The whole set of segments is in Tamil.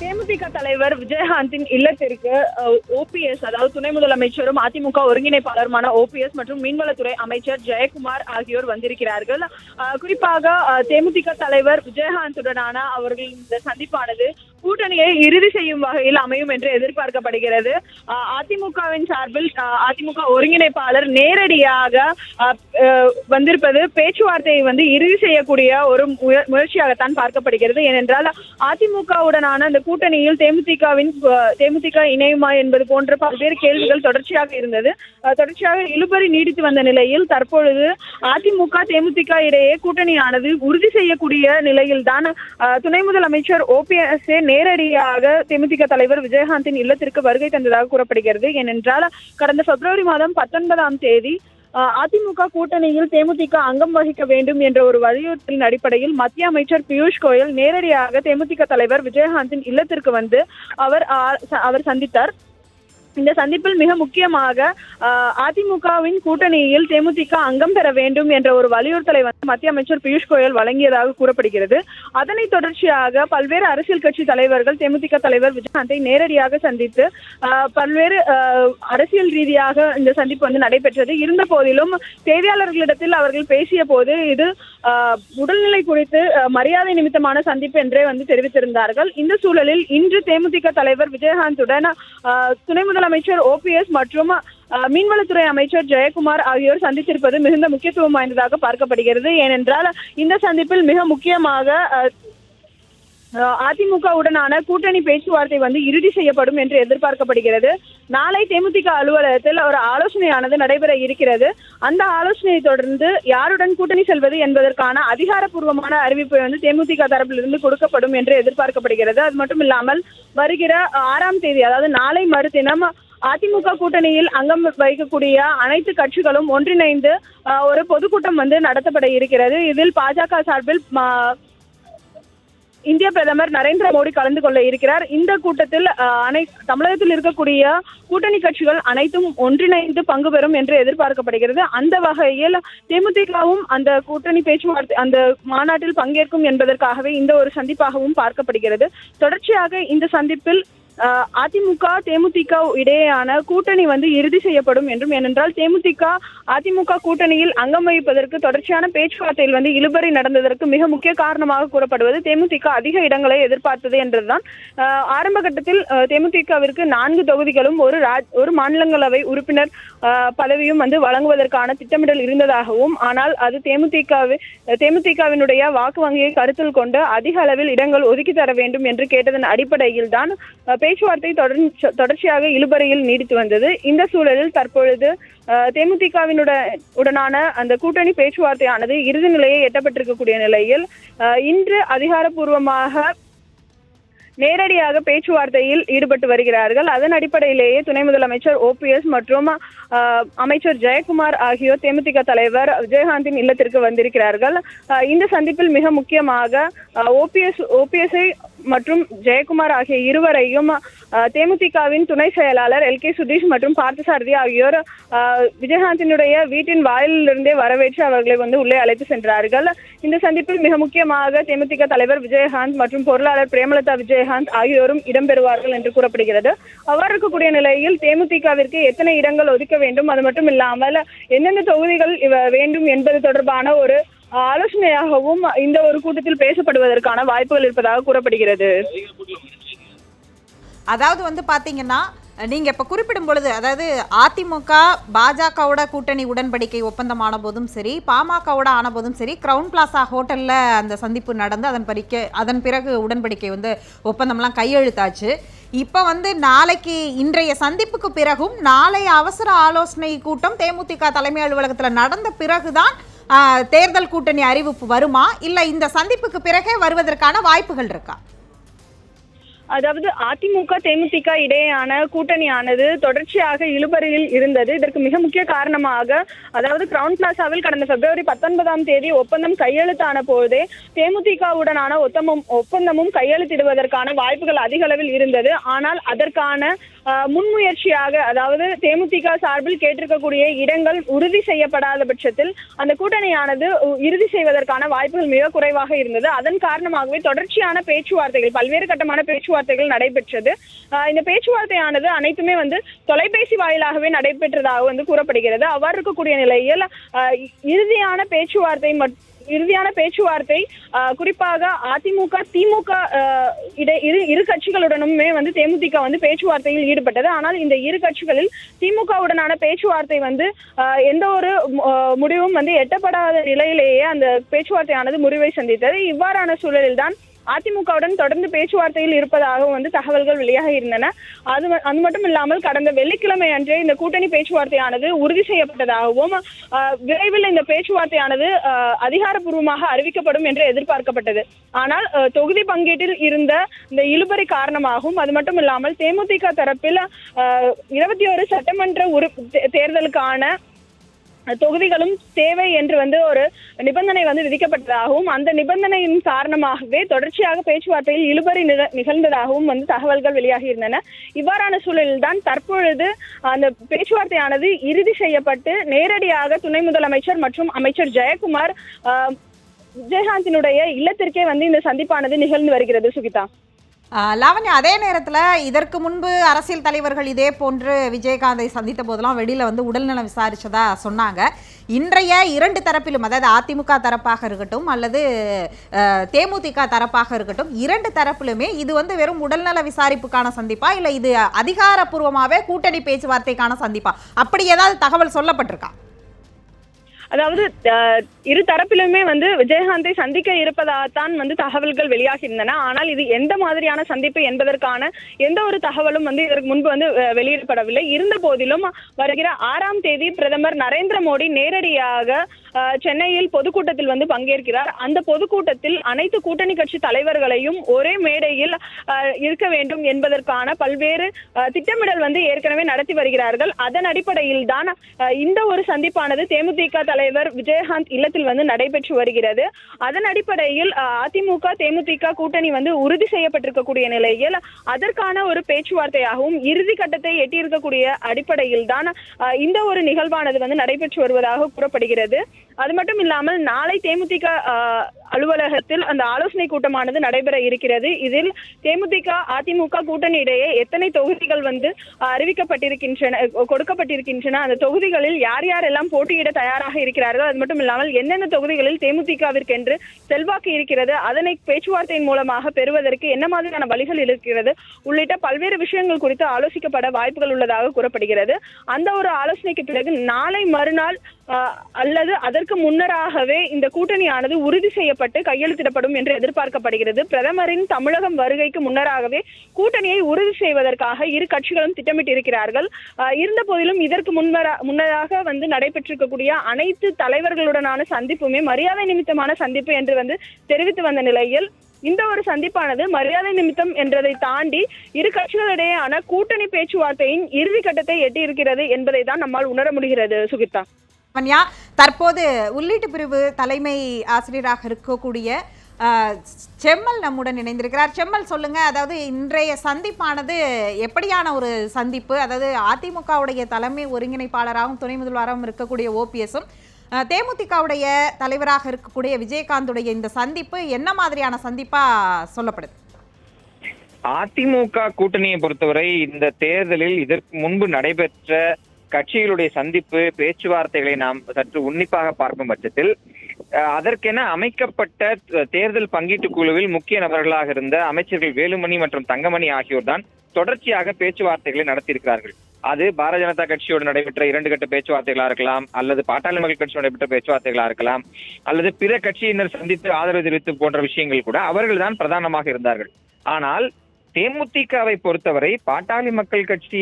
தேமுதிக தலைவர் விஜயகாந்தின் இல்லத்திற்கு ஓபிஎஸ் அதாவது துணை முதலமைச்சரும் அதிமுக ஒருங்கிணைப்பாளருமான ஓபிஎஸ் மற்றும் மீன்வளத்துறை அமைச்சர் ஜெயக்குமார் ஆகியோர் வந்திருக்கிறார்கள். குறிப்பாக தேமுதிக தலைவர் விஜயகாந்துடனான அவர்களின் இந்த சந்திப்பானது கூட்டணியை இறுதி செய்யும் வகையில் அமையும் என்று எதிர்பார்க்கப்படுகிறது. அதிமுகவின் சார்பில் அதிமுக ஒருங்கிணைப்பாளர் நேரடியாக வந்திருப்பது பேச்சுவார்த்தையை வந்து இறுதி செய்யக்கூடிய ஒரு முயற்சியாகத்தான் பார்க்கப்படுகிறது. ஏனென்றால் அதிமுகவுடனான அந்த கூட்டணியில் தேமுதிகவின் தேமுதிக இணையுமா என்பது போன்ற பல்வேறு கேள்விகள் தொடர்ச்சியாக இருந்தது. தொடர்ச்சியாக இழுபறி நீடித்து வந்த நிலையில் தற்பொழுது அதிமுக தேமுதிக இடையே கூட்டணியானது உறுதி செய்யக்கூடிய நிலையில்தான் அஹ், துணை முதலமைச்சர் ஓபிஎஸ் நேரடியாக தேமுதிக தலைவர் விஜயகாந்தின் இல்லத்திற்கு வருகை தந்ததாக கூறப்படுகிறது. ஏனென்றால் கடந்த பிப்ரவரி மாதம் பத்தொன்பதாம் தேதி அஹ், அதிமுக கூட்டணியில் தேமுதிக அங்கம் வகிக்க வேண்டும் என்ற ஒரு வலியுறுத்தலின் அடிப்படையில் மத்திய அமைச்சர் பியூஷ் கோயல் நேரடியாக தேமுதிக தலைவர் விஜயகாந்தின் இல்லத்திற்கு வந்து அவர் அவர் சந்தித்தார். இந்த சந்திப்பில் மிக முக்கியமாக அதிமுகவின் கூட்டணியில் தேமுதிக அங்கம் பெற வேண்டும் என்ற ஒரு வலியுறுத்தலை வந்து மத்திய அமைச்சர் பியூஷ் கோயல் வழங்கியதாக கூறப்படுகிறது. அதனை தொடர்ச்சியாக பல்வேறு அரசியல் கட்சி தலைவர்கள் தேமுதிக தலைவர் விஜயகாந்தை நேரடியாக சந்தித்து பல்வேறு அரசியல் ரீதியாக இந்த சந்திப்பு வந்து நடைபெற்றது. இருந்த போதிலும் செய்தியாளர்களிடத்தில் அவர்கள் பேசிய போது இது உடல்நிலை குறித்து மரியாதை நிமித்தமான சந்திப்பு என்றே வந்து தெரிவித்திருந்தார்கள். இந்த சூழலில் இன்று தேமுதிக தலைவர் விஜயகாந்துடன் துணை முதலமைச்சர் அமைச்சர் ஓபிஎஸ் மற்றும் மீன்வளத்துறை அமைச்சர் ஜெயக்குமார் ஆகியோர் சந்தித்திருப்பது மிகுந்த முக்கியத்துவம் வாய்ந்ததாக பார்க்கப்படுகிறது. ஏனென்றால் இந்த சந்திப்பில் மிக முக்கியமாக அதிமுகவுடனான கூட்டணி பேச்சுவார்த்தை வந்து இறுதி செய்யப்படும் என்று எதிர்பார்க்கப்படுகிறது. நாளை தேமுதிக அலுவலகத்தில் ஒரு ஆலோசனையானது நடைபெற இருக்கிறது. அந்த ஆலோசனையை தொடர்ந்து யாருடன் கூட்டணி செல்வது என்பதற்கான அதிகாரப்பூர்வமான அறிவிப்பை வந்து தேமுதிக தரப்பிலிருந்து கொடுக்கப்படும் என்று எதிர்பார்க்கப்படுகிறது. அது மட்டும் இல்லாமல் வருகிற ஆறாம் தேதி அதாவது நாளை மறுதினம் அதிமுக கூட்டணியில் அங்கம் வகிக்கக்கூடிய அனைத்து கட்சிகளும் ஒன்றிணைந்து ஒரு பொதுக்கூட்டம் வந்து நடத்தப்பட இருக்கிறது. இதில் பாஜக சார்பில் இந்திய பிரதமர் நரேந்திர மோடி கலந்து கொள்ள இருக்கிறார். இந்த கூட்டத்தில் அனை தமிழகத்தில் இருக்கக்கூடிய கூட்டணி கட்சிகள் அனைத்தும் ஒன்றிணைந்து பங்கு பெறும் என்று எதிர்பார்க்கப்படுகிறது. அந்த வகையில் தேமுதிகவும் அந்த கூட்டணி பேச்சுவார்த்தை அந்த மாநாட்டில் பங்கேற்கும் என்பதற்காகவே இந்த ஒரு சந்திப்பாகவும் பார்க்கப்படுகிறது. தொடர்ச்சியாக இந்த சந்திப்பில் அதிமுக தேமுதிக இடையேயான கூட்டணி வந்து இறுதி செய்யப்படும் என்றும் ஏனென்றால் தேமுதிக அதிமுக கூட்டணியில் அங்கம் வகிப்பதற்கு தொடர்ச்சியான பேச்சுவார்த்தையில் வந்து இழுபறி நடந்ததற்கு மிக முக்கிய காரணமாக கூறப்படுவது தேமுதிக அதிக இடங்களை எதிர்பார்த்தது என்றுதான் ஆரம்ப கட்டத்தில் தேமுதிகவிற்கு நான்கு தொகுதிகளும் ஒரு ராஜ் ஒரு மாநிலங்களவை உறுப்பினர் பதவியும் வந்து வழங்குவதற்கான திட்டமிடல் இருந்ததாகவும் ஆனால் அது தேமுதிக தேமுதிகவினுடைய வாக்கு வங்கியை கருத்தில் கொண்டு அதிக அளவில் இடங்கள் ஒதுக்கி தர வேண்டும் என்று கேட்டதன் அடிப்படையில் தான் பேச்சுவார்த்தை தொடர்ந்து தொடர்ச்சியாக இழுபறையில் நீடித்து வந்தது. இந்த சூழலில் தற்பொழுது அஹ், தேமுதிகவினுட உடனான அந்த கூட்டணி பேச்சுவார்த்தையானது இறுதி நிலையை எட்டப்பட்டிருக்கக்கூடிய நிலையில் இன்று அதிகாரப்பூர்வமாக நேரடியாக பேச்சுவார்த்தையில் ஈடுபட்டு வருகிறார்கள். அதன் அடிப்படையிலேயே துணை முதலமைச்சர் ஓபிஎஸ் மற்றும் அமைச்சர் ஜெயக்குமார் ஆகியோர் தேமுதிக தலைவர் விஜயகாந்தின் இல்லத்திற்கு வந்திருக்கிறார்கள். இந்த சந்திப்பில் மிக முக்கியமாக ஓபிஎஸ் ஓபிஎஸ்ஐ மற்றும் ஜெயக்குமார் ஆகிய இருவரையும் தேமுதிகவின் துணை செயலாளர் எல். கே. சுதீஷ் மற்றும் பார்த்தசாரதி ஆகியோர் விஜயகாந்தினுடைய வீட்டின் வாயிலிருந்தே வரவேற்று அவர்களை வந்து உள்ளே அழைத்து சென்றார்கள். இந்த சந்திப்பில் மிக முக்கியமாக தேமுதிக தலைவர் விஜயகாந்த் மற்றும் பொருளாளர் பிரேமலதா விஜயகாந்த் ஆகியோரும் இடம்பெறுவார்கள் என்று கூறப்படுகிறது. அவ்வாறு இருக்கக்கூடிய நிலையில் தேமுதிகவிற்கு எத்தனை இடங்கள் ஒதுக்க வேண்டும்? அது மட்டும் இல்லாமல் எந்தெந்த தொகுதிகள் இவ- வேண்டும் என்பது தொடர்பான ஒரு ஆலோசனையாகவும் இந்த ஒரு கூட்டத்தில் பேசப்படுவதற்கான வாய்ப்புகள் இருப்பதாக கூறப்படுகிறது. அதாவது வந்து பாத்தீங்கன்னா நீங்க இப்ப குறிப்பிடும் பொழுது அதாவது அதிமுக பாஜகவோட கூட்டணி உடன்படிக்கை ஒப்பந்தமான போதும் சரி பாமகவோட ஆன போதும் சரி கிரவுன் பிளாசா ஹோட்டல்ல அந்த சந்திப்பு நடந்து அதன் பறிக்க அதன் பிறகு உடன்படிக்கை வந்து ஒப்பந்தம்லாம் கையெழுத்தாச்சு. இப்போ வந்து நாளைக்கு இன்றைய சந்திப்புக்கு பிறகும் நாளை அவசர ஆலோசனை கூட்டம் தேமுதிக தலைமை அலுவலகத்தில் நடந்த பிறகுதான் தேர்தல் கூட்டணி அறிவிப்பு வருமா? இல்லை இந்த சந்திப்புக்கு பிறகே வருவதற்கான வாய்ப்புகள் இருக்கா? அதாவது அதிமுக தேமுதிக இடையேயான கூட்டணியானது தொடர்ச்சியாக இழுபறியில் இருந்தது. இதற்கு மிக முக்கிய காரணமாக அதாவது கிரவுன் பிளாசாவில் கடந்த பிப்ரவரி பத்தொன்பதாம் தேதி ஒப்பந்தம் கையெழுத்தான போதே தேமுதிகவுடனான ஒத்தமும் ஒப்பந்தமும் கையெழுத்திடுவதற்கான வாய்ப்புகள் அதிக அளவில் இருந்தது. ஆனால் அதற்கான ஆஹ், முன்முயற்சியாக அதாவது தேமுதிக சார்பில் கேட்டிருக்கக்கூடிய இடங்கள் உறுதி செய்யப்படாத பட்சத்தில் அந்த கூட்டணியானது இறுதி செய்வதற்கான வாய்ப்புகள் மிக குறைவாக இருந்தது. அதன் காரணமாகவே தொடர்ச்சியான பேச்சுவார்த்தைகள் பல்வேறு கட்டமான பேச்சுவார்த்தை பேச்சுவார்த்தைகள் நடைபெற்றது. ஆஹ் இந்த பேச்சுவார்த்தையானது அனைத்துமே வந்து தொலைபேசி வாயிலாகவே நடைபெற்றதாக வந்து கூறப்படுகிறது. அவ்வாறு இருக்கக்கூடிய நிலையில் இறுதியான பேச்சுவார்த்தை மட்டும் இறுதியான பேச்சுவார்த்தை குறிப்பாக அதிமுக திமுக இடை இரு இரு கட்சிகளுடனுமே வந்து தேமுதிக வந்து பேச்சுவார்த்தையில் ஈடுபட்டது. ஆனால் இந்த இரு கட்சிகளில் திமுகவுடனான பேச்சுவார்த்தை வந்து எந்த ஒரு முடிவும் வந்து எட்டப்படாத நிலையிலேயே அந்த பேச்சுவார்த்தையானது முடிவை சந்தித்தது. இவ்வாறான சூழலில்தான் அதிமுகவுடன் தொடர்ந்து பேச்சுவார்த்தையில் இருப்பதாகவும் வந்து தகவல்கள் வெளியாக இருந்தன. அது அது மட்டும் இல்லாமல் கடந்த வெள்ளிக்கிழமை அன்றே இந்த கூட்டணி பேச்சுவார்த்தையானது உறுதி செய்யப்பட்டதாகவும் ஆஹ், விரைவில் இந்த பேச்சுவார்த்தையானது அதிகாரப்பூர்வமாக அறிவிக்கப்படும் என்று எதிர்பார்க்கப்பட்டது. ஆனால் தொகுதி பங்கீட்டில் இருந்த இந்த இழுபறி காரணமாகவும் அது மட்டும் இல்லாமல் தேமுதிக தரப்பில் இருபத்தி ஒரு சட்டமன்ற உறு தேர்தலுக்கான தொகுதிகளும் தேவை என்று வந்து ஒரு நிபந்தனை வந்து விதிக்கப்பட்டதாகவும் அந்த நிபந்தனையின் காரணமாகவே தொடர்ச்சியாக பேச்சுவார்த்தையில் இழுபறி நிகழ்ந்ததாகவும் வந்து தகவல்கள் வெளியாகி இருந்தன இவ்வாறான சூழலில்தான் தற்பொழுது அந்த பேச்சுவார்த்தையானது இறுதி செய்யப்பட்டு நேரடியாக துணை முதலமைச்சர் மற்றும் அமைச்சர் ஜெயக்குமார் ஆஹ், விஜயகாந்தினுடைய இல்லத்திற்கே வந்து இந்த சந்திப்பானது நிகழ்ந்து வருகிறது சுகிதா. லாவண்யா அதே நேரத்தில் இதற்கு முன்பு அரசியல் தலைவர்கள் இதே போன்று விஜயகாந்தை சந்தித்த போதெல்லாம் வெளியில் வந்து உடல்நலம் விசாரித்ததா சொன்னாங்க. இன்றைய இரண்டு தரப்பிலும் அதாவது அதிமுக தரப்பாக இருக்கட்டும் அல்லது தேமுதிக தரப்பாக இருக்கட்டும் இரண்டு தரப்பிலுமே இது வந்து வெறும் உடல்நல விசாரிப்புக்கான சந்திப்பா? இல்லை இது அதிகாரப்பூர்வமாகவே கூட்டணி பேச்சுவார்த்தைக்கான சந்திப்பா? அப்படி ஏதாவது தகவல் சொல்லப்பட்டிருக்கா? அதாவது அஹ், இரு தரப்பிலுமே வந்து விஜயகாந்தை சந்திக்க இருப்பதாகத்தான் வந்து தகவல்கள் வெளியாகி இருந்தன ஆனால் இது எந்த மாதிரியான சந்திப்பு என்பதற்கான எந்த ஒரு தகவலும் வந்து இதற்கு முன்பு வந்து வெளியிடப்படவில்லை. இருந்த போதிலும் வருகிற ஆறாம் தேதி பிரதமர் நரேந்திர மோடி நேரடியாக சென்னையில் பொதுக்கூட்டத்தில் வந்து பங்கேற்கிறார். அந்த பொதுக்கூட்டத்தில் அனைத்து கூட்டணி கட்சி தலைவர்களையும் ஒரே மேடையில் அஹ், இருக்க வேண்டும் என்பதற்கான பல்வேறு திட்டமிடல் வந்து ஏற்கனவே நடத்தி வருகிறார்கள். அதன் அடிப்படையில் தான் இந்த ஒரு சந்திப்பானது தேமுதிக தலைவர் விஜயகாந்த் இல்லத்தில் வந்து நடைபெற்று வருகிறது. அதன் அடிப்படையில் அதிமுக தேமுதிக கூட்டணி வந்து உறுதி செய்யப்பட்டிருக்கக்கூடிய நிலையில் அதற்கான ஒரு பேச்சுவார்த்தையாகவும் இறுதி கட்டத்தை எட்டியிருக்கக்கூடிய அடிப்படையில் தான் இந்த ஒரு நிகழ்வானது வந்து நடைபெற்று வருவதாக கூறப்படுகிறது. அது மட்டும் இல்லாமல் நாளை தேமுதிக அலுவலகத்தில் அந்த ஆலோசனை கூட்டமானது நடைபெற இருக்கிறது. இதில் தேமுதிக அதிமுக கூட்டணி இடையே எத்தனை தொகுதிகள் வந்து அறிவிக்கப்பட்டிருக்கின்றன கொடுக்கப்பட்டிருக்கின்றன அந்த தொகுதிகளில் யார் யாரெல்லாம் போட்டியிட தயாராக இருக்கிறார்கள் அது மட்டும் இல்லாமல் எந்தெந்த தொகுதிகளில் தேமுதிகவிற்கென்று செல்வாக்கு இருக்கிறது அதனை பேச்சுவார்த்தையின் மூலமாக பெறுவதற்கு என்ன மாதிரியான வழிகள் இருக்கிறது உள்ளிட்ட பல்வேறு விஷயங்கள் குறித்து ஆலோசிக்கப்பட வாய்ப்புகள் உள்ளதாக கூறப்படுகிறது. அந்த ஒரு ஆலோசனைக்கு பிறகு நாளை மறுநாள் அல்லது அதற்கு முன்னராகவே இந்த கூட்டணியானது உறுதி செய்யப்பட்டு கையெழுத்திடப்படும் என்று எதிர்பார்க்கப்படுகிறது. பிரதமரின் தமிழகம் வருகைக்கு முன்னராகவே கூட்டணியை உறுதி செய்வதற்காக இரு கட்சிகளும் திட்டமிட்டிருக்கிறார்கள். இருந்த போதிலும் இதற்கு முன்னரா முன்னதாக வந்து நடைபெற்றிருக்கக்கூடிய அனைத்து தலைவர்களுடனான சந்திப்புமே மரியாதை நிமித்தமான சந்திப்பு என்று வந்து தெரிவித்து வந்த நிலையில் இந்த ஒரு சந்திப்பானது மரியாதை நிமித்தம் என்றதை தாண்டி இரு கட்சிகளிடையேயான கூட்டணி பேச்சுவார்த்தையின் இறுதி கட்டத்தை எட்டியிருக்கிறது என்பதை தான் நம்மால் உணர முடிகிறது சுகிதா. லாவண்யா தற்போது உள்ளீட்டு பிரிவு தலைமை ஆசிரியராக இருக்கக்கூடிய செம்மல் நம்முடன் இணைந்திருக்கிறார். செம்மல் சொல்லுங்க. அதாவது இன்றைய சந்திப்பானது எப்படியான ஒரு சந்திப்பு? அதாவது அதிமுகவுடைய தலைமை ஒருங்கிணைப்பாளராகவும் துணை முதல்வராகவும் இருக்கக்கூடிய ஓபிஎஸும் தேமுதிகவுடைய தலைவராக இருக்கக்கூடிய விஜயகாந்துடைய இந்த சந்திப்பு என்ன மாதிரியான சந்திப்பா சொல்லப்படுது? அதிமுக கூட்டணியை பொறுத்தவரை இந்த தேர்தலில் இதற்கு முன்பு நடைபெற்ற கட்சிகளுடைய சந்திப்பு பேச்சுவார்த்தைகளை நாம் சற்று உன்னிப்பாக பார்க்கும் பட்சத்தில் அதற்கென அமைக்கப்பட்ட தேர்தல் பங்கீட்டு குழுவில் முக்கிய நபர்களாக இருந்த அமைச்சர்கள் வேலுமணி மற்றும் தங்கமணி ஆகியோர் தான் தொடர்ச்சியாக பேச்சுவார்த்தைகளை நடத்தியிருக்கிறார்கள். அது பாரதிய ஜனதா கட்சியோடு நடைபெற்ற இரண்டு கட்ட பேச்சுவார்த்தைகளா இருக்கலாம் அல்லது பாட்டாளி மக்கள் கட்சியோடு நடைபெற்ற பேச்சுவார்த்தைகளா இருக்கலாம் அல்லது பிற கட்சியினர் சந்தித்து ஆதரவு தெரிவித்து போன்ற விஷயங்கள் கூட அவர்கள் தான் பிரதானமாக இருந்தார்கள். ஆனால் தேமுதிகவை பொறுத்தவரை பாட்டாளி மக்கள் கட்சி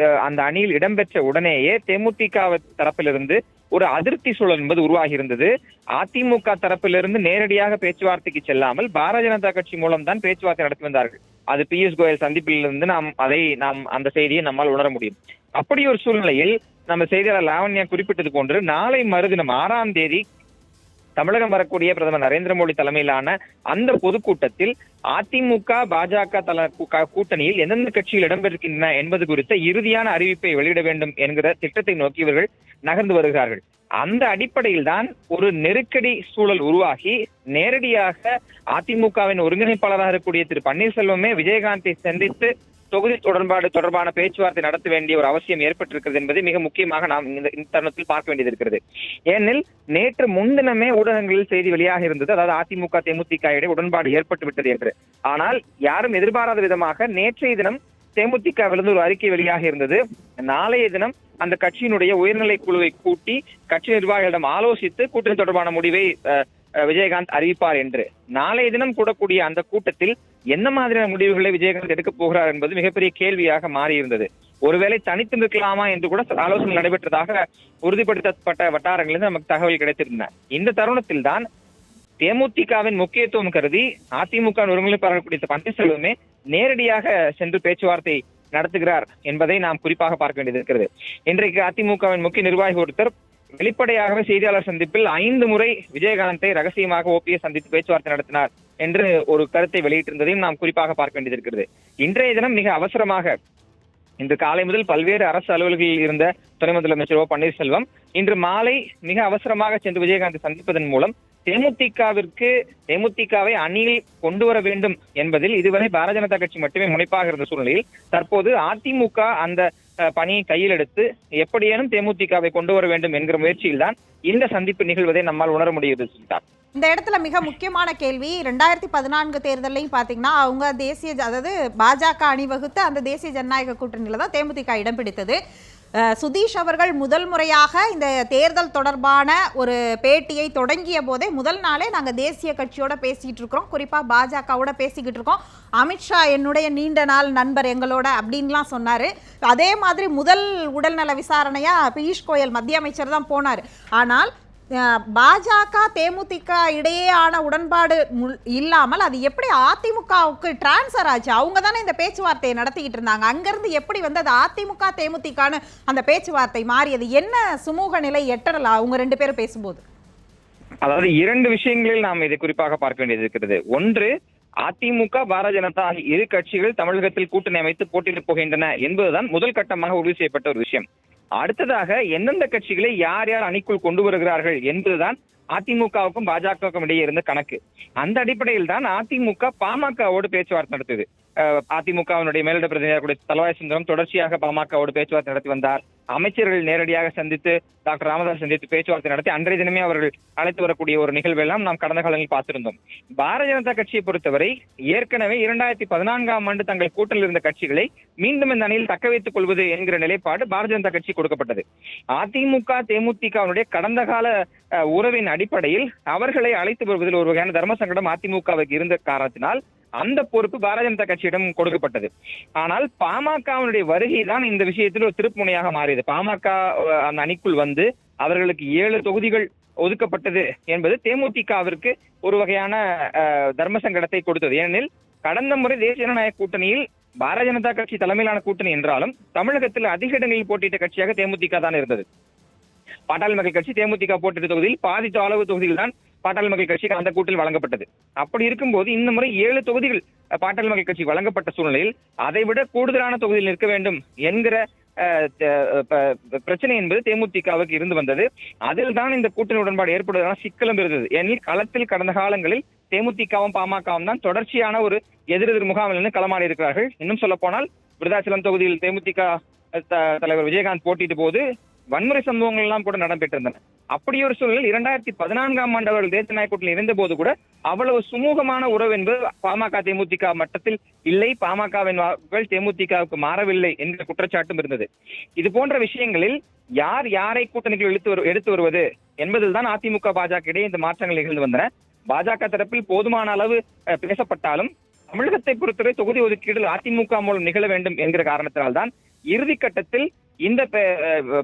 அஹ், அந்த அணியில் இடம்பெற்ற உடனேயே தேமுதிக தரப்பிலிருந்து ஒரு அதிருப்தி சூழல் என்பது உருவாகி இருந்தது அதிமுக தரப்பிலிருந்து நேரடியாக பேச்சுவார்த்தைக்கு செல்லாமல் பாரதிய ஜனதா கட்சி மூலம் தான் பேச்சுவார்த்தை நடத்தி வந்தார்கள். அது பியூஷ் கோயல் சந்திப்பிலிருந்து நாம் அதை நாம் அந்த செய்தியை நம்மால் உணர முடியும். அப்படி ஒரு சூழ்நிலையில் நம்ம செய்தியாளர் லாவண்யா குறிப்பிட்டது போன்று நாளை மறுதினம் ஆறாம் தேதி தமிழகம் வரக்கூடிய பிரதமர் நரேந்திர மோடி தலைமையிலான அந்த பொதுக்கூட்டத்தில் அதிமுக பாஜக தல கூட்டணியில் எந்தெந்த கட்சிகள் இடம்பெறுகின்றன என்பது குறித்த இறுதியான அறிவிப்பை வெளியிட வேண்டும் என்கிற திட்டத்தை நோக்கி இவர்கள் நகர்ந்து வருகிறார்கள். அந்த அடிப்படையில் தான் ஒரு நெருக்கடி சூழல் உருவாகி நேரடியாக அதிமுகவின் ஒருங்கிணைப்பாளராக இருக்கக்கூடிய திரு. பன்னீர்செல்வமே விஜயகாந்தை சந்தித்து தொகுதி உடன்பாடு தொடர்பான பேச்சுவார்த்தை நடத்த வேண்டிய ஒரு அவசியம் ஏற்பட்டிருக்கிறது என்பது மிக முக்கியமாக நாம் இந்த தருணத்தில் பார்க்க வேண்டியது இருக்கிறது. ஏனெனில் நேற்று முன்தினமே ஊடகங்களில் செய்தி வெளியாக இருந்தது. அதாவது அதிமுக தேமுதிக இடையே உடன்பாடு ஏற்பட்டு விட்டது என்று. ஆனால் யாரும் எதிர்பாராத விதமாக நேற்றைய தினம் தேமுதிகவிலிருந்து ஒரு அறிக்கை வெளியாக இருந்தது. நாளைய தினம் அந்த கட்சியினுடைய உயர்நிலை குழுவை கூட்டி கட்சி நிர்வாகிகளிடம் ஆலோசித்து கூட்டணி தொடர்பான முடிவை அஹ், விஜயகாந்த் அறிவிப்பார் என்று. நாளைய தினம் கூடக்கூடிய அந்த கூட்டத்தில் என்ன மாதிரியான முடிவுகளை விஜயகாந்த் எடுக்க போகிறார் என்பது மிகப்பெரிய கேள்வியாக மாறியிருந்தது. ஒருவேளை தனித்து நிற்கலாமா என்று கூட ஆலோசனை நடைபெற்றதாக உறுதிப்படுத்தப்பட்ட வட்டாரங்களிலிருந்து நமக்கு தகவல் கிடைத்திருந்தன. இந்த தருணத்தில் தான் தேமுதிகவின் முக்கியத்துவம் கருதி அதிமுக ஒருங்கிணைப்பாளர் குறித்த பன்னீர்செல்வமே நேரடியாக சென்று பேச்சுவார்த்தை நடத்துகிறார் என்பதை நாம் குறிப்பாக பார்க்க வேண்டியது இருக்கிறது. இன்றைக்கு அதிமுகவின் முக்கிய நிர்வாகி ஒருத்தர் வெளிப்படையாகவே செய்தியாளர் சந்திப்பில் ஐந்து முறை விஜயகாந்தை ரகசியமாக ஓபிஎஸ் சந்தித்து பேச்சுவார்த்தை நடத்தினார் என்று ஒரு கருத்தை வெளியிட்டிருந்ததையும் நாம் குறிப்பாக பார்க்க வேண்டியது இருக்கிறது. இன்றைய தினம் மிக அவசரமாக இன்று காலை முதல் பல்வேறு அரசு அலுவலர்களில் இருந்த துணை முதலமைச்சர் ஓ பன்னீர்செல்வம் இன்று மாலை மிக அவசரமாக சென்று விஜயகாந்தை சந்திப்பதன் மூலம் தேமுதிகவிற்கு தேமுதிகவை அணியில் கொண்டு வர வேண்டும் என்பதில் இதுவரை பாரதிய ஜனதா கட்சி மட்டுமே முனைப்பாக இருந்த சூழ்நிலையில் தற்போது அதிமுக அந்த பணியை கையில் எடுத்து எப்படியேனும் தேமுதிகவை கொண்டு வர வேண்டும் என்கிற முயற்சியில் தான் இந்த சந்திப்பு நிகழ்வதை நம்மால் உணர முடியுது சுஜிதா இந்த இடத்துல மிக முக்கியமான கேள்வி ரெண்டாயிரத்தி பதினான்கு தேர்தலையும் பார்த்தீங்கன்னா அவங்க தேசிய அதாவது பாஜக அணிவகுத்து அந்த தேசிய ஜனநாயக கூட்டணியில் தான் தேமுதிக இடம் பிடித்தது. சுதீஷ் அவர்கள் முதல் முறையாக இந்த தேர்தல் தொடர்பான ஒரு பேட்டியை தொடங்கிய போதே முதல் நாளே நாங்கள் தேசிய கட்சியோட பேசிக்கிட்டு இருக்கிறோம். குறிப்பாக பாஜகவோட பேசிக்கிட்டு இருக்கோம். அமித்ஷா என்னுடைய நீண்ட நாள் நண்பர் எங்களோட அப்படின்லாம் சொன்னார். அதே மாதிரி முதல் உடல்நல விசாரணையாக பியூஷ் கோயல் மத்திய அமைச்சர் தான் போனார். ஆனால் பாஜக தேமுதிக இடையேயான உடன்பாடு இல்லாமல் அது எப்படி அதிமுகவுக்கு டிரான்ஸ்ஃபர் ஆச்சு? அவங்க தானே இந்த பேச்சுவார்த்தையை நடத்திக்கிட்டு இருந்தாங்க. அங்கேருந்து எப்படி வந்து அது அதிமுக தேமுதிகான்னு அந்த பேச்சுவார்த்தை மாறியது? என்ன சுமூக நிலை எட்டரலா அவங்க ரெண்டு பேரும் பேசும்போது. அதாவது இரண்டு விஷயங்களில் நாம் இதை குறிப்பாக பார்க்க வேண்டியது இருக்கிறது. ஒன்று அதிமுக பாரதிய ஜனதா ஆகிய இரு கட்சிகள் தமிழகத்தில் கூட்டணி அமைத்து போட்டியிடப் போகின்றன என்பதுதான் முதல் கட்டமாக உறுதி செய்யப்பட்ட ஒரு விஷயம். அடுத்ததாக எந்தெந்த கட்சிகளை யார் யார் அணிக்குள் கொண்டு வருகிறார்கள் என்பதுதான் அதிமுகவுக்கும் பாஜகவுக்கும் இடையே இருந்த கணக்கு. அந்த அடிப்படையில் தான் அதிமுக பாமகவோடு பேச்சுவார்த்தை நடத்தியது அதிமுகவினுடைய மேலிட பிரதிநிதியாக கூட தலவாய் சுந்தரம் தொடர்ச்சியாக பாமகவோடு பேச்சுவார்த்தை நடத்தி வந்தார். அமைச்சர்கள் நேரடியாக சந்தித்து டாக்டர் ராமதாஸ் சந்தித்து பேச்சுவார்த்தை நடத்தி அன்றைய தினமே அவர்கள் அழைத்து வரக்கூடிய ஒரு நிகழ்வெல்லாம் நாம் கடந்த காலங்களில் பார்த்திருந்தோம். பாரதிய ஜனதா கட்சியை பொறுத்தவரை ஏற்கனவே இரண்டாயிரத்தி பதினான்காம் ஆண்டு தங்கள் கூட்டணியில் இருந்த கட்சிகளை மீண்டும் இந்த அணியில் தக்க வைத்துக் கொள்வது என்கிற நிலைப்பாடு பாரதிய ஜனதா கட்சி கொடுக்கப்பட்டது. அதிமுக தேமுதிகவுடைய கடந்த கால உறவின் அடிப்படையில் அவர்களை அழைத்து வருவதில் ஒரு வகையான தர்ம சங்கடம் அதிமுகவுக்கு இருந்த காரணத்தினால் அந்த பொறுப்பு பாரதிய ஜனதா கட்சியிடம் கொடுக்கப்பட்டது. ஆனால் பாமகவினுடைய வருகை தான் இந்த விஷயத்தில் ஒரு திருப்புமுனையாக மாறியது. பாமக அந்த அணிக்குள் வந்து அவர்களுக்கு ஏழு தொகுதிகள் ஒதுக்கப்பட்டது என்பது தேமுதிகவிற்கு ஒரு வகையான அஹ், தர்ம சங்கடத்தை கொடுத்தது. ஏனெனில் கடந்த முறை தேசிய ஜனநாயக கூட்டணியில் பாரதிய ஜனதா கட்சி தலைமையிலான கூட்டணி என்றாலும் தமிழகத்தில் அதிக இடங்களில் போட்டியிட்ட கட்சியாக தேமுதிக தான் இருந்தது. பாட்டாளி மக்கள் கட்சி தேமுதிக போட்டியிட்ட தொகுதியில் பாதித்த அளவு தொகுதியில் தான் பாட்டாளி மக்கள் கட்சிக்கு அந்த கூட்டில் வழங்கப்பட்டது. அப்படி இருக்கும்போது இந்த முறை ஏழு தொகுதிகள் பாட்டாளி மக்கள் கட்சி வழங்கப்பட்ட சூழ்நிலையில் அதைவிட கூடுதலான தொகுதியில் நிற்க வேண்டும் என்கிற அஹ், பிரச்சனை என்பது தேமுதிகவுக்கு இருந்து வந்தது. அதில் தான் இந்த கூட்டணி உடன்பாடு ஏற்படுவதான சிக்கலும் இருந்தது. ஏனெனில் களத்தில் கடந்த காலங்களில் தேமுதிகவும் பாமகவும் தான் தொடர்ச்சியான ஒரு எதிரெதிர் முகாமில் இருந்து களமாடி இருக்கிறார்கள். இன்னும் சொல்ல போனால் விருதாச்சலம் தொகுதியில் தேமுதிக த- தலைவர் விஜயகாந்த் போட்டியிட்ட போது வன்முறை சம்பவங்கள் எல்லாம் கூட நடைபெற்றிருந்தன. அப்படி ஒரு சூழலில் இரண்டாயிரத்தி பதினான்காம் ஆண்டு அவர்கள் தேசிய நாயக்கூட்டில் இருந்த போது கூட அவ்வளவு சுமூகமான உறவு என்பது பாமக தேமுதிக மட்டத்தில் இல்லை. பாமகவின் வாக்குகள் தேமுதிகவுக்கு மாறவில்லை என்ற குற்றச்சாட்டும் இருந்தது. இது போன்ற விஷயங்களில் யார் யாரை கூட்டணிகள் எடுத்து எடுத்து வருவது என்பதில் தான் அதிமுக பாஜக இடையே இந்த மாற்றங்கள் நிகழ்ந்து வந்தன. பாஜக தரப்பில் போதுமான அளவு பேசப்பட்டாலும் தமிழகத்தை பொறுத்தவரை தொகுதி ஒதுக்கீடு அதிமுக மூலம் நிகழ வேண்டும் என்கிற காரணத்தினால்தான் இறுதி கட்டத்தில் இந்த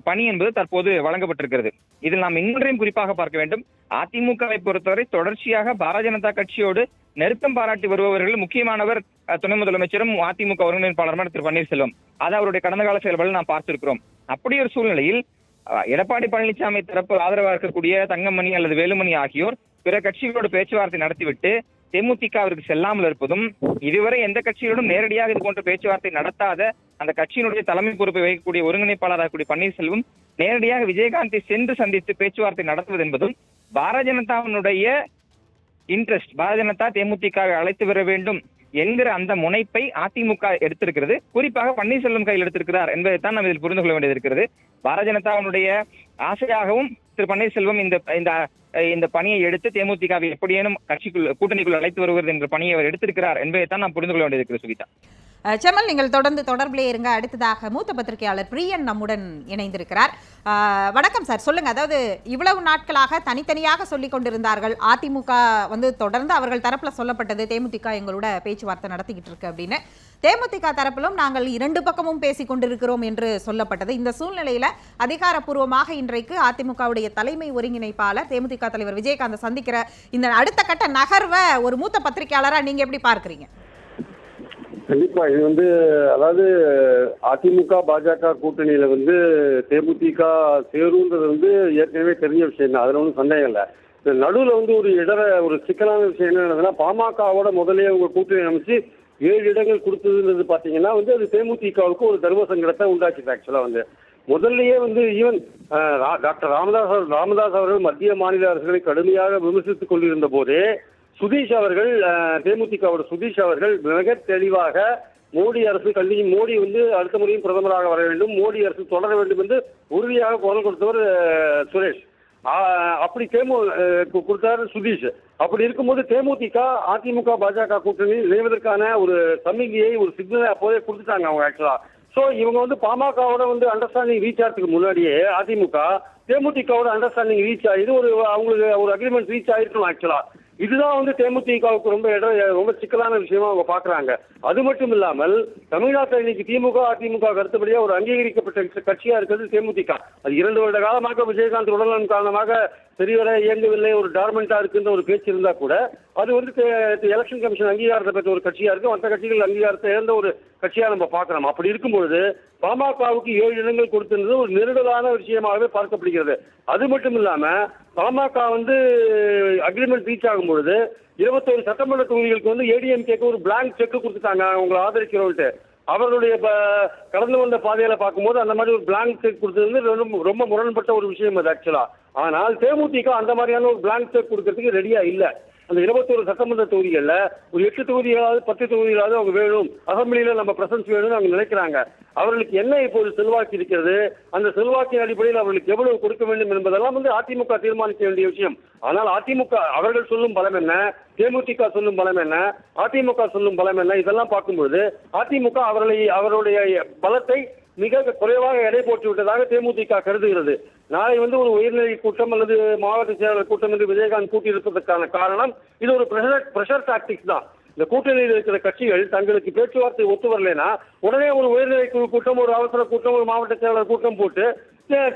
பணி என்பது தற்போது வழங்கப்பட்டிருக்கிறது. இதில் நாம் இன்னொன்றையும் குறிப்பாக பார்க்க வேண்டும். அதிமுகவை பொறுத்தவரை தொடர்ச்சியாக பாரதிய ஜனதா கட்சியோடு நெருக்கம் பாராட்டி வருபவர்கள் முக்கியமானவர் துணை முதலமைச்சரும் அதிமுக ஒருங்கிணைப்பாளருமான திரு பன்னீர்செல்வம். அது அவருடைய கடந்த கால செயல்பாடு நாம் பார்த்திருக்கிறோம். அப்படி ஒரு சூழ்நிலையில் எடப்பாடி பழனிசாமி தரப்பு ஆதரவாக இருக்கக்கூடிய தங்கமணி அல்லது வேலுமணி ஆகியோர் பிற கட்சிகளோடு பேச்சுவார்த்தை நடத்திவிட்டு தேமுதிகவிற்கு செல்லாமல் இருப்பதும் இதுவரை எந்த கட்சியோடும் நேரடியாக இது போன்ற பேச்சுவார்த்தை நடத்தாத அந்த கட்சியினுடைய தலைமை பொறுப்பை வகிக்கக்கூடிய ஒருங்கிணைப்பாளராக கூடிய பன்னீர்செல்வம் நேரடியாக விஜயகாந்தை சென்று சந்தித்து பேச்சுவார்த்தை நடத்துவது என்பதும் பாரதிய ஜனதாவினுடைய இன்ட்ரெஸ்ட் பாரதிய ஜனதா தேமுதிகவை அழைத்து வர வேண்டும் என்கிற அந்த முனைப்பை அதிமுக எடுத்திருக்கிறது. குறிப்பாக பன்னீர்செல்வம் கையில் எடுத்திருக்கிறார் என்பதைத்தான் நம்ம இதில் புரிந்து கொள்ள வேண்டியது இருக்கிறது. பாரதிய ஜனதாவினுடைய ஆசையாகவும் திரு பன்னீர்செல்வம் இந்த இந்த இந்த பணியை எடுத்து தேமுதிகவை எப்படியேனும் கட்சிக்குள் கூட்டணிக்குள் அழைத்து வருவது என்ற பணியை அவர் எடுத்திருக்கிறார் என்பதைத்தான் நாம் புரிந்து கொள்ள வேண்டியிருக்கிறது சுகிதா அஹ், நீங்கள் தொடர்ந்து தொடர்பிலே இருங்க. அடுத்ததாக மூத்த பத்திரிகையாளர் பிரியன் நம்முடன் இணைந்திருக்கிறார். வணக்கம் சார். சொல்லுங்க. அதாவது இவ்வளவு நாட்களாக தனித்தனியாக சொல்லிக் கொண்டிருந்தார்கள். அதிமுக வந்து தொடர்ந்து அவர்கள் தரப்புல சொல்லப்பட்டது. தேமுதிக எங்களோட பேச்சுவார்த்தை நடத்திக்கிட்டு இருக்கு அப்படின்னு. தேமுதிக தரப்பிலும் நாங்கள் இரண்டு பக்கமும் பேசிக் கொண்டிருக்கிறோம் என்று சொல்லப்பட்டது. இந்த சூழ்நிலையில அதிகாரப்பூர்வமாக இன்றைக்கு அதிமுகவுடைய தலைமை ஒருங்கிணைப்பாளர் தேமுதிக தலைவர் விஜயகாந்த் சந்திக்கிற இந்த அடுத்த கட்ட நகர்வை ஒரு மூத்த பத்திரிகையாளரா நீங்க எப்படி பார்க்கறீங்க? கண்டிப்பா. இது வந்து அதாவது அதிமுக பாஜக கூட்டணியில வந்து தேமுதிக சேருன்றது வந்து ஏற்கனவே தெரிஞ்ச விஷயம் தான். அதுல ஒன்றும் சந்தேகம் இல்லை. நடுவில் வந்து ஒரு இடர ஒரு சிக்கலான விஷயம் என்ன நடந்ததுன்னா பாமகவோட முதலே அவங்க கூட்டணி அமைச்சு ஏழு இடங்கள் கொடுத்ததுன்றது பார்த்தீங்கன்னா வந்து அது தேமுதிகவுக்கு ஒரு தர்ம சங்கடத்தை உண்டாக்கிது ஆக்சுவலாக வந்து. முதல்லயே வந்து ஈவன் டாக்டர் ராமதாஸ் அவர்- ராமதாஸ் அவர்கள் மத்திய மாநில அரசுகளை கடுமையாக விமர்சித்துக் கொண்டிருந்த போதே சுதீஷ் அவர்கள் தேமுதிகவோட சுதீஷ் அவர்கள் மிக தெளிவாக மோடி அரசு கல்வி மோடி வந்து அடுத்த முறையும் பிரதமராக வர வேண்டும் மோடி அரசு தொடர வேண்டும் என்று உறுதியாக குரல் கொடுத்தவர் சுரேஷ். அப்படி தேமு கொடுத்தாரு சுதீஷ். அப்படி இருக்கும்போது தேமுதிக அதிமுக பாஜக கூட்டணி இணைவதற்கான ஒரு சமிகையை ஒரு சிக்னலை அப்போதே கொடுத்துட்டாங்க அவங்க ஆக்சுவலா ஸோ இவங்க வந்து பாமகவோட வந்து அண்டர்ஸ்டாண்டிங் ரீச் ஆகிறதுக்கு முன்னாடியே அதிமுக தேமுதிகவோட அண்டர்ஸ்டாண்டிங் ரீச் ஆகி இது ஒரு அவங்களுக்கு ஒரு அக்ரிமெண்ட் ரீச் ஆயிருக்கணும் ஆக்சுவலா இதுதான் வந்து தேமுதிகவுக்கு ரொம்ப இடம் ரொம்ப சிக்கலான விஷயமா அவங்க பாக்குறாங்க அது மட்டும் இல்லாமல் தமிழ்நாட்டில் இன்னைக்கு திமுக அதிமுக கருத்துப்படியா ஒரு அங்கீகரிக்கப்பட்ட கட்சியா இருக்கிறது தேமுதிக. அது இரண்டு வருட காலமாக விஜயகாந்த் உடல்நலம் காரணமாக சரிவர இயங்கவில்லை ஒரு டார்மெண்டா இருக்குன்ற ஒரு பேச்சு இருந்தா கூட அது வந்து எலெக்ஷன் கமிஷன் அங்கீகாரத்தை பெற்ற ஒரு கட்சியா இருக்கு. மற்ற கட்சிகள் அங்கீகாரத்தை இழந்த ஒரு கட்சியா நம்ம பார்க்குறோம். அப்படி இருக்கும்பொழுது பாமகவுக்கு ஏழு இடங்கள் கொடுத்திருந்தது ஒரு நெருடலான விஷயமாகவே பார்க்கப்படுகிறது. அது மட்டும் இல்லாம பாமக வந்து அக்ரிமெண்ட் ரீச் ஆகும் பொழுது இருபத்தோரு சட்டமன்ற தொகுதிகளுக்கு வந்து ஏடிஎம்கேக்கு ஒரு பிளாங்க் செக் கொடுத்துட்டாங்க. அவங்களை ஆதரிக்கிறோம்ட்டு அவர்களுடைய கடந்து வந்த பாதையில பார்க்கும்போது அந்த மாதிரி ஒரு பிளாங்க் செக் கொடுத்தது வந்து ரொம்ப ரொம்ப முரண்பட்ட ஒரு விஷயம் அது ஆக்சுவலா ஆனால் தேமுதிக அந்த மாதிரியான ஒரு பிளாங்க் செக் கொடுக்கறதுக்கு ரெடியா இல்லை. அந்த இருபத்தோரு சட்டமன்ற தொகுதிகளில் ஒரு எட்டு தொகுதிகளாவது பத்து தொகுதிகளாவது அவங்க வேணும். அசம்பிளியில நம்ம பிரசன்ஸ் வேணும்னு அவங்க நினைக்கிறாங்க. அவர்களுக்கு என்ன இப்போது செல்வாக்கு இருக்கிறது? அந்த செல்வாக்கின் அடிப்படையில் அவர்களுக்கு எவ்வளவு கொடுக்க வேண்டும் என்பதெல்லாம் வந்து அதிமுக தீர்மானிக்க வேண்டிய விஷயம். ஆனால் அதிமுக அவர்கள் சொல்லும் பலம் என்ன? தேமுதிக சொல்லும் பலம் என்ன? அதிமுக சொல்லும் பலம் என்ன? இதெல்லாம் பார்க்கும்போது அதிமுக அவர்களை அவருடைய பலத்தை மிக குறைவாக எடை போட்டு விட்டதாக தேமுதிக கருதுகிறது. நாளை வந்து ஒரு உயர்நிலை கூட்டம் அல்லது மாவட்ட செயலாளர் கூட்டம் என்று விஜயகாந்த் கூட்டியிருப்பதற்கான காரணம் இது ஒரு பிரஷர் பிரஷர் டாக்டிக்ஸ் தான். இந்த கூட்டணியில் இருக்கிற கட்சிகள் தங்களுக்கு பேச்சுவார்த்தை ஒத்து வரலைன்னா உடனே ஒரு உயர்நிலை குழு கூட்டம் ஒரு அவசர கூட்டம் ஒரு மாவட்ட செயலாளர் கூட்டம் போட்டு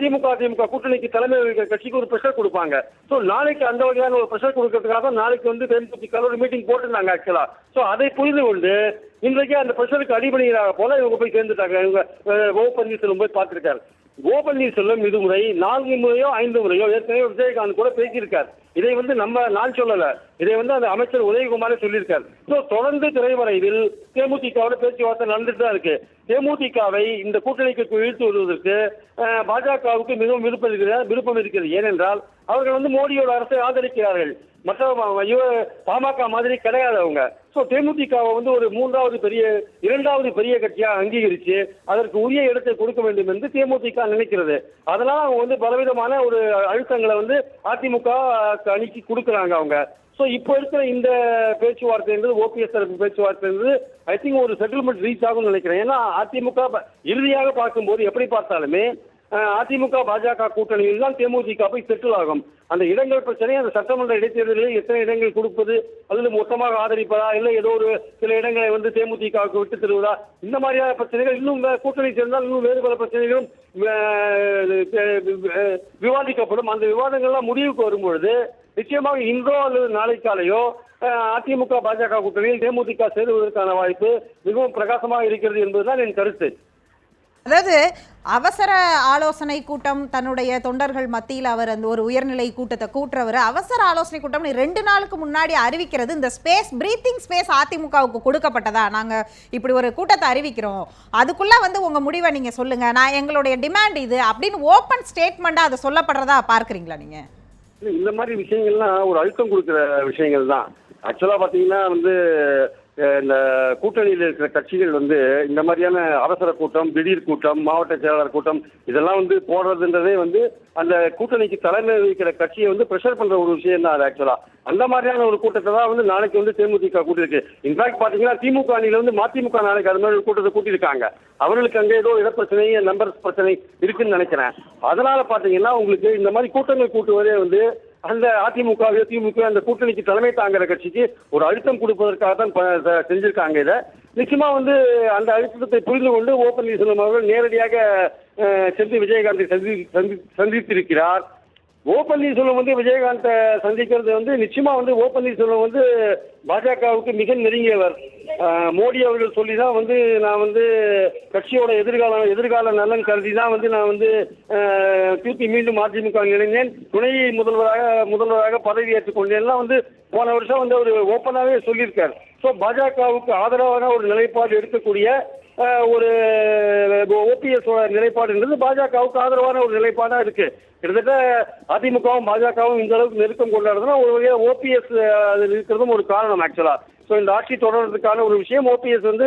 திமுக திமுக கூட்டணிக்கு தலைமை வகிக்கிற கட்சிக்கு ஒரு ப்ரெஷர் கொடுப்பாங்க. ஸோ நாளைக்கு அந்த வகையான ஒரு ப்ரெஷர் கொடுக்கறதுக்காக தான் நாளைக்கு வந்து தேமுதிக ஒரு மீட்டிங் போட்டிருந்தாங்க ஆக்சுவலா ஸோ அதை புரிந்து கொண்டு இன்றைக்கு அந்த ப்ரெஷருக்கு அடிபணிகிறாக போல இவங்க போய் சேர்ந்துட்டாங்க. இவங்க ஓ பன்னீர்செல்வம் போய் பார்த்துருக்காரு. ஓ பன்னீர்செல்வம் இது முறை நான்கு முறையோ ஐந்து முறையோ ஏற்கனவே விஜயகாந்த் கூட பேசியிருக்கார். இதை வந்து நம்ம நான் சொல்லல. இதை வந்து அந்த அமைச்சர் உதயகுமாரே சொல்லியிருக்கார். ஸோ தொடர்ந்து திரைமறைவில் தேமுதிகவோட பேச்சுவார்த்தை நடந்துட்டு தான் இருக்கு. தேமுதிகவை இந்த கூட்டணிக்கு இழுத்து வருவதற்கு பாஜகவுக்கு மிகவும் விருப்பம் இருக்கிறது விருப்பம் இருக்கிறது ஏனென்றால் அவர்கள் வந்து மோடியோட அரசை ஆதரிக்கிறார்கள். மற்ற பாமக மாதிரி கிடையாது அவங்க. ஸோ தேமுதிகவை வந்து ஒரு மூன்றாவது பெரிய இரண்டாவது பெரிய கட்சியாக அங்கீகரித்து அதற்கு உரிய இடத்தை கொடுக்க வேண்டும் என்று தேமுதிக நினைக்கிறது. அதனால் அவங்க வந்து பலவிதமான ஒரு அழுத்தங்களை வந்து அதிமுக அணிக்கு கொடுக்குறாங்க அவங்க. ஸோ இப்போ இருக்கிற இந்த பேச்சுவார்த்தைன்றது ஓபிஎஸ் தரப்பு பேச்சுவார்த்தைன்றது ஐ திங்க் ஒரு செட்டில்மெண்ட் ரீச் ஆகும்னு நினைக்கிறேன். ஏன்னா அதிமுக ப- இறுதியாக பார்க்கும்போது எப்படி பார்த்தாலுமே அதிமுக பாஜக கூட்டணியில் தான் தேமுதிக போய் செட்டில் ஆகும். அந்த இடங்கள் பிரச்சனை அந்த சட்டமன்ற இடைத்தேர்தலில் எத்தனை இடங்கள் கொடுப்பது அல்லது மொத்தமாக ஆதரிப்பதா இல்லை ஏதோ ஒரு சில இடங்களை வந்து தேமுதிகவுக்கு விட்டு தருவதா? இந்த மாதிரியான பிரச்சனைகள் இன்னும் வே- கூட்டணி சேர்ந்தால் இன்னும் வேறு பல பிரச்சனைகளும் விவாதிக்கப்படும். அந்த விவாதங்கள்லாம் முடிவுக்கு வரும்பொழுது நிச்சயமாக இன்றோ அல்லது நாளை காலையோ அதிமுக பாஜக கூட்டணியில் தேமுதிக சேருவதற்கான வாய்ப்பு மிகவும் பிரகாசமாக இருக்கிறது என்பதுதான் என் கருத்து. அதாவது அவசர ஆலோசனை கூட்டம் தன்னுடைய தொண்டர்கள் மத்தியில் அவர் அந்த ஒரு உயர்நிலை கூட்டத்தை கூட்டுறவர். அவசர ஆலோசனை கூட்டம் ரெண்டு நாளுக்கு முன்னாடி அறிவிக்கிறது இந்த ஸ்பேஸ் பிரீத்திங் ஸ்பேஸ் அதிமுகவுக்கு கொடுக்கப்பட்டதா? நாங்கள் இப்படி ஒரு கூட்டத்தை அறிவிக்கிறோம். அதுக்குள்ள வந்து உங்கள் முடிவை நீங்கள் சொல்லுங்க. நான் எங்களுடைய டிமாண்ட் இது அப்படின்னு ஓப்பன் ஸ்டேட்மெண்ட்டாக அதை சொல்லப்படுறதா பார்க்குறீங்களா நீங்க? இந்த மாதிரி விஷயங்கள்லாம் ஒரு அழுத்தம் கொடுக்குற விஷயங்கள் தான். ஆக்சுவலாக பார்த்தீங்கன்னா வந்து இந்த கூட்டணியில் இருக்கிற கட்சிகள் வந்து இந்த மாதிரியான அவசர கூட்டம் திடீர் கூட்டம் மாவட்ட செயலாளர் கூட்டம் இதெல்லாம் வந்து போடுறதுன்றதே வந்து அந்த கூட்டணிக்கு தலைமை வகிக்கிற கட்சியை வந்து ப்ரெஷர் பண்ற ஒரு விஷயம் தான் அது ஆக்சுவலா அந்த மாதிரியான ஒரு கூட்டத்தை தான் வந்து நாளைக்கு வந்து தேமுதிக கூட்டியிருக்கு. இன்ஃபேக்ட் பாத்தீங்கன்னா திமுக அணியில வந்து மதிமுக நாளைக்கு அது மாதிரி ஒரு கூட்டத்தை கூட்டியிருக்காங்க. அவர்களுக்கு அங்கே ஏதோ இடப்பிரச்சனை நம்பர் பிரச்சனை இருக்குன்னு நினைக்கிறேன். அதனால பாத்தீங்கன்னா உங்களுக்கு இந்த மாதிரி கூட்டங்கள் கூட்டுவதே வந்து அந்த அதிமுக திமுக அந்த கூட்டணிக்கு தலைமை தாங்குற கட்சிக்கு ஒரு அழுத்தம் கொடுப்பதற்காக தான் ப- செஞ்சிருக்காங்க இதை. நிச்சயமா வந்து அந்த அழுத்தத்தை புரிந்து கொண்டு ஓ பன்னீர்செல்வம் அவர்கள் நேரடியாக சென்று விஜயகாந்தை சந்தி சந்தி சந்தித்திருக்கிறார். ஓ பன்னீர்செல்வம் வந்து விஜயகாந்தை சந்திக்கிறது வந்து நிச்சயமா வந்து ஓ பன்னீர்செல்வம் வந்து பாஜகவுக்கு மிக நெருங்கியவர். மோடி அவர்கள் சொல்லி தான் வந்து நான் வந்து கட்சியோட எதிர்காலம் எதிர்கால நலன் கருதி தான் வந்து நான் வந்து திருப்பி மீண்டும் அதிமுக இணைந்தேன். துணை முதல்வராக முதல்வராக பதவி ஏற்றுக்கொண்டேன்லாம் வந்து போன வருஷம் வந்து அவர் ஓப்பனாகவே சொல்லியிருக்கார். ஸோ பாஜகவுக்கு ஆதரவான ஒரு நிலைப்பாடு எடுக்கக்கூடிய ஒரு ஓபிஎஸ் நிலைப்பாடுன்றது பாஜகவுக்கு ஆதரவான ஒரு நிலைப்பாடா இருக்கு. கிட்டத்தட்ட அதிமுகவும் பாஜகவும் இந்த அளவுக்கு நெருக்கம் கொண்டாடுறதுனா ஒரு வகையாக ஓபிஎஸ் அதில் இருக்கிறதும் ஒரு காரணம் ஆக்சுவலா ஸோ இந்த ஆட்சி தொடர்றதுக்கான ஒரு விஷயம் ஓபிஎஸ் வந்து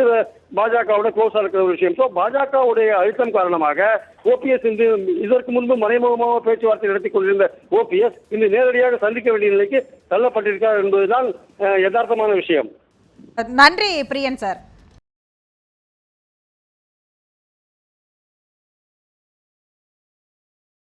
பாஜகவோட க்ளோஸாக இருக்கிற ஒரு விஷயம். ஸோ பாஜகவுடைய அழுத்தம் காரணமாக ஓபிஎஸ் இந்த இதற்கு முன்பு மறைமுகமாக பேச்சுவார்த்தை நடத்தி கொண்டிருந்த ஓபிஎஸ் இன்று நேரடியாக சந்திக்க வேண்டிய நிலைக்கு தள்ளப்பட்டிருக்கார் என்பதுதான் யதார்த்தமான விஷயம். நன்றி பிரியன் சார்.